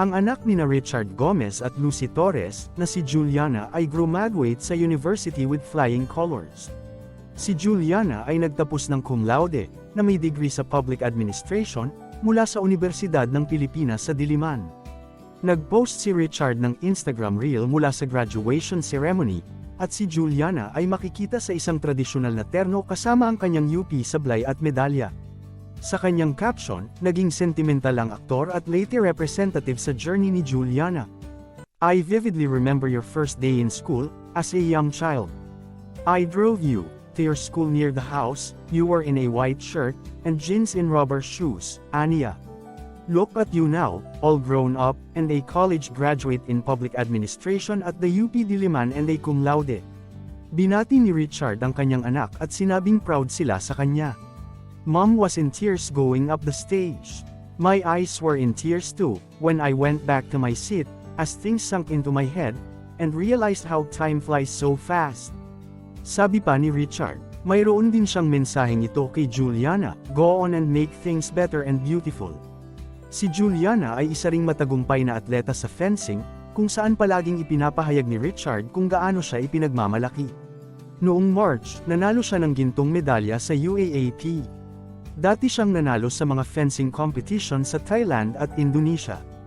Ang anak ni na Richard Gomez at Lucy Torres, na si Juliana ay graduate sa university with flying colors. Si Juliana ay nagtapos ng cum laude, na may degree sa public administration, mula sa Universidad ng Pilipinas sa Diliman. Nag-post si Richard ng Instagram reel mula sa graduation ceremony, at si Juliana ay makikita sa isang tradisyonal na terno kasama ang kanyang UP sablay at medalya. Sa kanyang caption, naging sentimental ang aktor at late representative sa journey ni Juliana. I vividly remember your first day in school, as a young child. I drove you to your school near the house, you were in a white shirt, and jeans in rubber shoes, Ania. Look at you now, all grown up, and a college graduate in public administration at the UP Diliman and a cum laude. Binati ni Richard ang kanyang anak at sinabing proud sila sa kanya. Mom was in tears going up the stage. My eyes were in tears too, when I went back to my seat, as things sunk into my head, and realized how time flies so fast. Sabi pa ni Richard, mayroon din siyang mensaheng ito kay Juliana, go on and make things better and beautiful. Si Juliana ay isa ring matagumpay na atleta sa fencing, kung saan palaging ipinapahayag ni Richard kung gaano siya ipinagmamalaki. Noong March, nanalo siya ng gintong medalya sa UAAP. Dati siyang nanalo sa mga fencing competition sa Thailand at Indonesia.